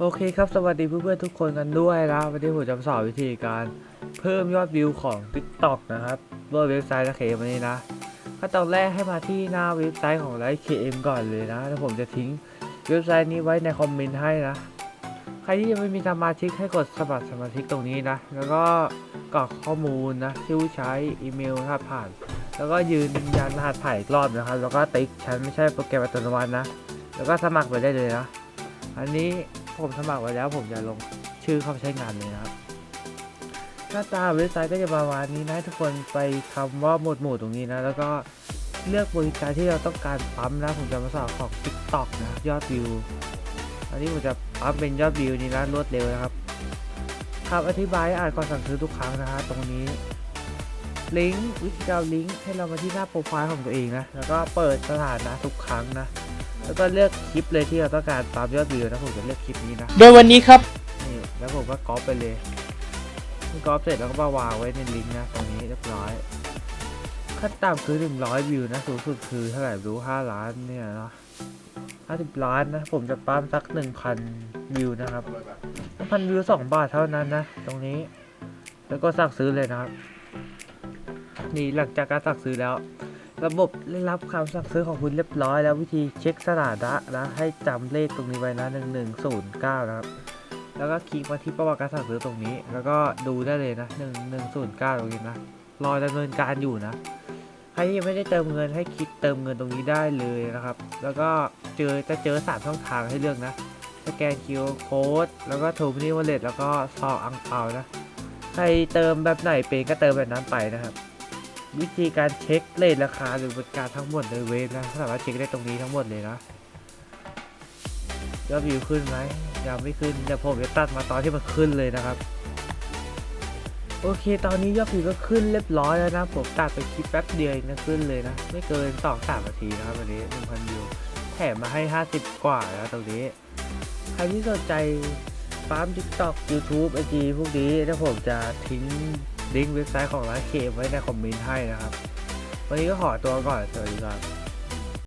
โอเคครับสวัสดีเพื่อนๆทุกคนกันด้วยนะวันนี้ผมจะมาสอนวิธีการเพิ่มยอดวิวของ TikTok นะครับด้วยเว็บไซต์นะเควันนี้นะขั้นตอนแรกให้มาที่หน้าเว็บไซต์ของไลฟ์เคเอ็มก่อนเลยนะแล้วผมจะทิ้งเว็บไซต์นี้ไว้ในคอมเมนต์ให้นะ ใครที่ยังไม่มีสมาชิกให้กดสมัครสมาชิกตรงนี้นะ แล้วก็กรอกข้อมูลนะชื่อใช้อีเมลรหัสผ่าน แล้วก็ยืนยันรหัสผ่านอีกรอบนะครับ แล้วก็ติ๊กฉันไม่ใช่โปรแกรมอัตโนมัตินะ แล้วก็สมัครไปได้เลยนะ อันนี้ ผมสมัครไว้แล้วผมจะลงชื่อเข้าใช้งานเลยนะครับ หน้าตาเว็บไซต์ก็จะประมาณนี้นะทุกคนไปคำว่าหมวดหมู่ตรงนี้นะ แล้วก็เลือกบริการที่เราต้องการปั๊มนะผมจะมาสอนของ TikTok นะยอดวิว อันนี้ผมจะปั๊มเป็นยอดวิวนี้นะรวดเร็วนะครับคำอธิบายอ่านก่อนสั่งซื้อทุกครั้งนะฮะตรงนี้ลิงก์วิธีการลิงก์ให้เรามาที่หน้าโปรไฟล์ของตัวเองนะ แล้วก็เปิดสถานะทุกครั้งนะ แล้วก็เลือกคลิปเลยที่เราต้องการตามยอดวิวนะผมจะเลือกคลิปนี้นะโดยวันนี้ครับนี่แล้วผมก็ก๊อปไปเลยก๊อปเสร็จแล้วก็มาวางไว้ในลิงก์นะตรงนี้เรียบร้อยขั้นต่ำคือ100วิวนะสูงสุดคือเท่าไหร่ไม่รู้5ล้านเนี่ยเนาะ50 ล้านนะ ผมจะปั๊มสัก 1,000 วิวนะครับ 1,000 วิว 2 บาทเท่านั้นนะ ตรงนี้ แล้วก็สั่งซื้อเลยนะครับ นี่หลังจากการสั่งซื้อแล้ว ระบบได้รับคำสั่งซื้อของคุณเรียบร้อย แล้ววิธีเช็คสถานะนะให้จำเลขตรงนี้ไว้นะ1109 นะครับ แล้วก็คลิกมาที่ประวัติการสั่งซื้อตรงนี้ แล้วก็ดูได้เลยนะ1109 ตรงนี้นะรอดำเนินการอยู่นะใครที่ยังไม่ได้เติมเงินให้คลิกเติมเงินตรงนี้ได้เลยนะครับ แล้วก็เจอจะเจอสามช่องทางให้เลือกนะสแกน QR Code แล้วก็ทูมินิวอลเล็ตแล้วก็ซองอังเปานะใครเติมแบบไหนเป็นก็เติมแบบนั้นไปนะครับ วิธีการเช็คเลทราคาหรือบริการทั้งหมดในเว็บนะสามารถเช็คได้ตรงนี้ทั้งหมดเลยนะยอดวิวขึ้นไหมยังไม่ขึ้นเดี๋ยวผมจะตัดมาตอนที่มันขึ้นเลยนะครับ โอเค ตอนนี้ยอดวิวก็ขึ้นเรียบร้อยแล้วนะ ผมตัดไปคลิปแป๊บเดียวนะขึ้นเลยนะ ไม่เกินสองสามนาทีนะครับวันนี้หนึ่งพันวิวแถมมาให้ 50 กว่าแล้วตรงนี้ ใครที่สนใจฟาร์ม TikTok YouTube IG พวกนี้ถ้าผมจะทิ้ง ลิงก์เว็บไซต์ของร้านเคไว้ในคอมเมนต์ให้นะครับ วันนี้ก็ขอตัวก่อน สวัสดีครับ